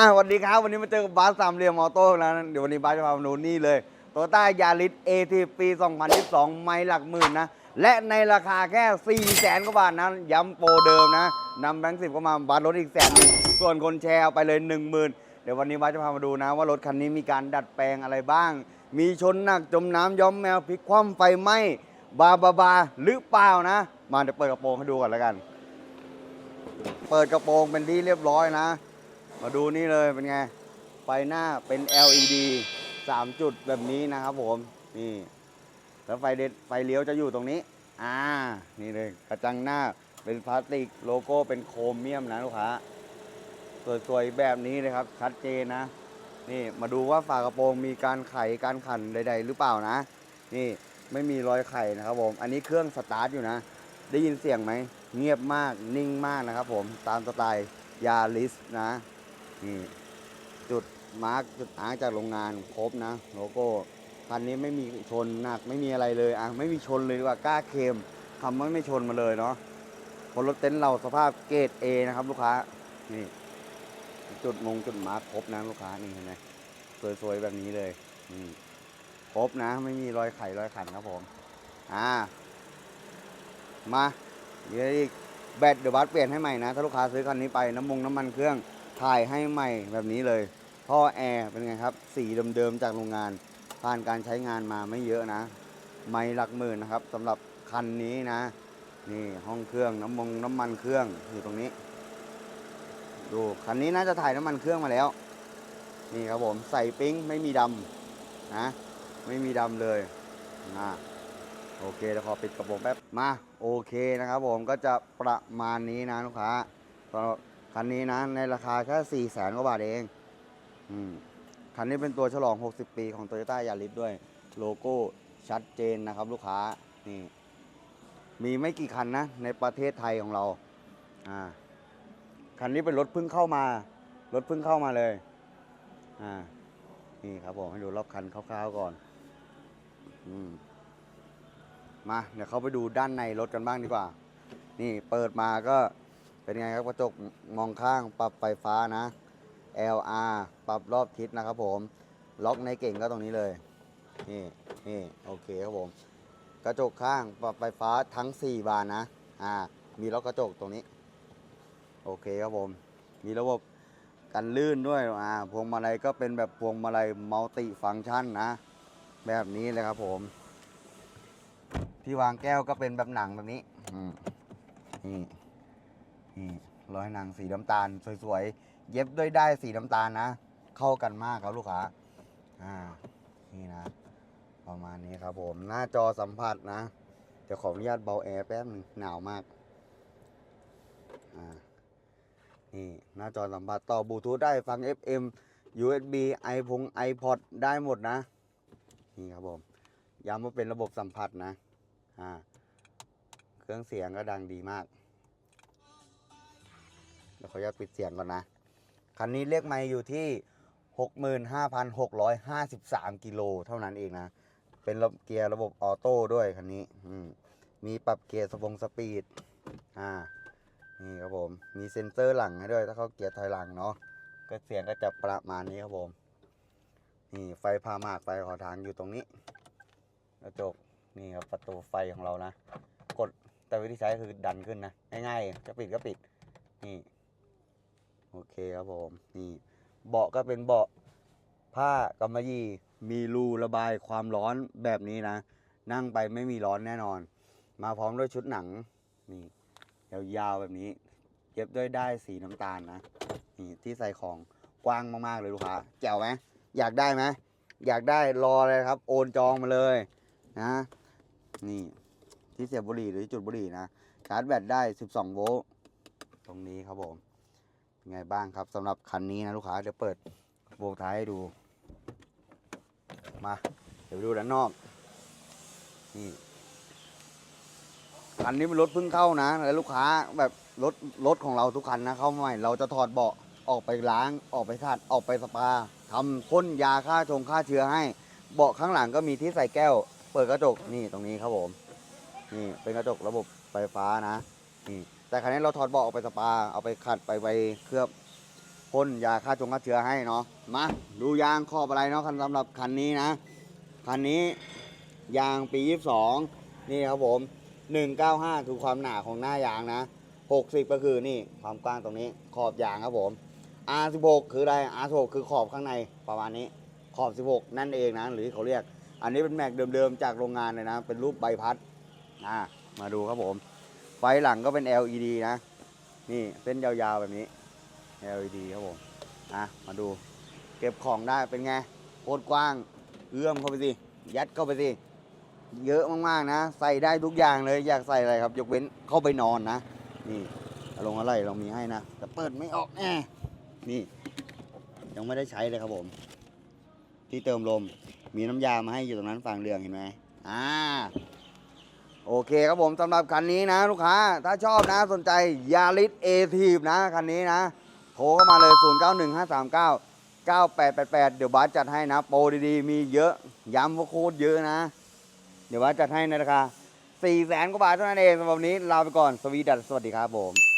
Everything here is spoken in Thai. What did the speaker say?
อะสวัสดีครับ วันนี้มาเจอกับบาสสามเหลี่ยมออโต้แล้วนะเดี๋ยววันนี้บาสจะพามาดูนี่เลยโตต้ายาริสเอทีปี 2022 ไม่หลักหมื่นนะ และในราคาแค่4 0 0แสนกว่าบาทนะ ย้ำโปรเดิมนะนำแบงค์สิบก็มาบาสลดอีกแสนนึงส่วนคนแชร์เอาไปเลย 10,000 เดี๋ยววันนี้บาสจะพามาดูนะ ว่ารถคันนี้มีการดัดแปลงอะไรบ้าง มีชนหนักจมน้ำย้อมแมวพลิกคว่ำไฟไหม้บาบาบาหรือเปล่านะ มาเดี๋ยวเปิดกระโปรงให้ดูก่อนแล้วกัน เปิดกระโปรงเป็นที่เรียบร้อยนะ มาดูนี่เลยเป็นไง ไฟหน้าเป็น LED 3 จุดแบบนี้นะครับผม นี่ แล้วไฟเดไฟเลี้ยวจะอยู่ตรงนี้ อ่า นี่เลยกระจังหน้าเป็นพลาสติกโลโก้เป็นโครเมียมนะลูกค้า สวยๆแบบนี้เลยครับ ชัดเจนนะ นี่มาดูว่าฝากระโปรงมีการไขการขันใด ๆ หรือเปล่านะ นี่ไม่มีรอยไขนะครับผม อันนี้เครื่องสตาร์ทอยู่นะ ได้ยินเสียงไหม เงียบมากนิ่งมากนะครับผม ตามสไตล์ยาลิสนะ นี่จุดมาร์กจุดอาร์จากโรงงานครบนะโลโก้คันนี้ไม่มีชนหนักไม่มีอะไรเลยอะไม่มีชนเลยว่ากล้าเคมคำว่าไม่ชนมาเลยเนาะบนรถเต็นท์เราสภาพเกรด A นะครับ ลูกค้านี่ จุดมงจุดมาร์กครบนะลูกค้านี่เห็นไหมสวยๆแบบนี้เลยนี่ครบนะ ไม่มีรอยไขรอยขันครับผม อ่า มาเดี๋ยวอีกแบตเดี๋ยวบัสเปลี่ยนให้ใหม่นะ ถ้าลูกค้าซื้อคันนี้ไปน้ำมงน้ำมันเครื่อง ถ่ายให้ใหม่แบบนี้เลย ท่อแอร์เป็นไงครับ สีเดิมๆจากโรงงาน ผ่านการใช้งานมาไม่เยอะนะ ไม่หลักหมื่นนะครับสำหรับคันนี้นะ นี่ห้องเครื่องน้ำมงน้ำมันเครื่องอยู่ตรงนี้ ดูคันนี้น่าจะถ่ายน้ำมันเครื่องมาแล้ว นี่ครับผมใส่ปิ๊งไม่มีดำนะไม่มีดำเลยนะโอเคเดี๋ยวขอปิดกระโปรงแป๊บมาโอเคนะครับผมก็จะประมาณนี้นะลูกค้าสำหรับ คันนี้นะ ในราคาแค่4ี่แสนกว่าบาทเอง อืม คันนี้เป็นตัวฉลอง 60 ปีของ Toyota Yaris ด้วย โลโก้ชัดเจนนะครับ ลูกค้า นี่ มีไม่กี่คันนะ ในประเทศไทยของเรา อ่า คันนี้เป็นรถเพิ่งเข้ามา รถเพิ่งเข้ามาเลย อ่า นี่ครับผมให้ดูรอบคันคร่าวๆก่อน อืม มา เดี๋ยวเข้าไปดูด้านในรถกันบ้างดีกว่า นี่เปิดมาก็ เป็นไงครับกระจกมองข้างปรับไฟฟ้านะ LR ปรับรอบทิศนะครับผม ล็อกในเก่งก็ตรงนี้เลย นี่นี่โอเคครับผม กระจกข้างปรับไฟฟ้าทั้ง 4 บานนะ อ่า มีล็อกกระจกตรงนี้ โอเคครับผม มีระบบกันลื่นด้วย อ่า พวงมาลัยก็เป็นแบบพวงมาลัยมัลติฟังก์ชันนะ แบบนี้เลยครับผม ที่วางแก้วก็เป็นแบบหนังแบบนี้ อืมนี่ นี่ร้อยหนังสีน้ำตาลสวยๆ เย็บด้วยได้สีน้ำตาลนะ เข้ากันมากครับลูกค้า อ่า นี่นะ ประมาณนี้ครับผม หน้าจอสัมผัสนะเดี๋ยวขออนุญาตเบาแอร์แป๊บหนึงหนาวมาก อ่า นี่หน้าจอสัมผัสต่อบลูทูธได้ฟัง FM USB ไอพง iPod ได้หมดนะ นี่ครับผม ย้ำว่าเป็นระบบสัมผัสนะ อ่า เครื่องเสียงก็ดังดีมาก เดี๋ยวขออนุญาตปิดเสียงก่อนนะ คันนี้เรียกไม่อยู่ที่ 65,653 กิโลเท่านั้นเองนะ เป็นระบบเกียร์ระบบออโต้ด้วยคันนี้มมีปรับเกียร์สปงสปีด อ่า นี่ครับผม มีเซ็นเซอร์หลังให้ด้วย ถ้าเขาเกียร์ถอยหลังเนาะ ก็เสียงก็จะประมาณนี้ครับผม นี่ไฟพามากไฟขอทางอยู่ตรงนี้ กระจก นี่ครับประตูไฟของเรานะ กดแต่วิธีใช้คือดันขึ้นนะ ง่ายๆ จะปิดก็ปิด นี่ โอเคครับผมนี่เบาะก็เป็นเบาะผ้ากำมะหยี่มีรูระบายความร้อนแบบนี้นะ นั่งไปไม่มีร้อนแน่นอน มาพร้อมด้วยชุดหนังนี่ยาวๆแบบนี้เย็บด้วยได้ายสีน้ำตาลนะนี่ที่ใส่ของกว้างมากๆเลยลูกค้าแจ๋วไหมอยากได้ไหมอยากได้รอเลยครับ โอนจองมาเลยนะ นี่ที่เสียบบุหรี่หรือจุดบุหรี่นะชาร์จแบตได้ 12 โวลต์ตรงนี้ครับผม ไงบ้างครับสำหรับคันนี้นะลูกค้าเดี๋ยวเปิดโบกท้ายให้ดู มา เดี๋ยวไปดูด้านนอกนี่คันนี้เป็นรถเพิ่งเข้านะแล้วลูกค้าแบบรถรถของเราทุกคันนะเข้ามาใหม่เราจะถอดเบาะออกไปล้างออกไปขัดออกไปสปาทำพ่นยาฆ่าชงฆ่าเชื้อให้ เบาะข้างหลังก็มีที่ใส่แก้ว เปิดกระจกนี่ตรงนี้ครับผม นี่เป็นกระจกระบบไฟฟ้านะนี่ แต่คันนี้เราถอดเบาะออกไปสปา เอาไปขัดไปไปเคลือบพ่นยาฆ่าจงฆ่าเชื้อให้เนาะ มาดูยางขอบอะไรเนาะคันสำหรับคันนี้นะ คันนี้ยางปี 22 นี่ครับผม 195 คือความหนาของหน้ายางนะ 60 ก็คือนี่ความกว้างตรงนี้ขอบยางครับผม R16 คืออะไร R16 คือขอบข้างในประมาณนี้ ขอบ 16 นั่นเองนะ หรือที่เขาเรียก อันนี้เป็นแม็กเดิมๆ จากโรงงานเลยนะ เป็นรูปใบพัด อ่า มาดูครับผม ไฟหลังก็เป็น LED นะ นี่เส้นยาวๆแบบนี้ LED ครับผมอะมาดู เก็บของได้เป็นไงโคตรกว้าง เอื้อมเข้าไปสิ ยัดเข้าไปสิ เยอะมากๆนะ ใส่ได้ทุกอย่างเลย อยากใส่อะไรครับ ยกเว้นเข้าไปนอนนะ นี่ลงอะไรเรามีให้นะ แต่เปิดไม่ออกแน่นี่ ยังไม่ได้ใช้เลยครับผม ที่เติมลม มีน้ำยามาให้อยู่ตรงนั้นฝั่งเรืองเห็นไหมอ่า โอเคครับผมสำหรับคันนี้นะลูกค้า ถ้าชอบนะสนใจยาริสเอทีฟนะคันนี้นะ โทรเข้ามาเลย 0 9 1 5 3 9 9 8 8 8 เดี๋ยวบาสจัดให้นะ โปรดีๆ มีเยอะ ย้ำว่าโคตรเยอะนะ เดี๋ยวบาสจัดให้ในราคา4 0 0แสนกว่าบาทเท่านั้นเองสำหรับวันนี้ลาไปก่อน สวีดัสสวัสดีครับผม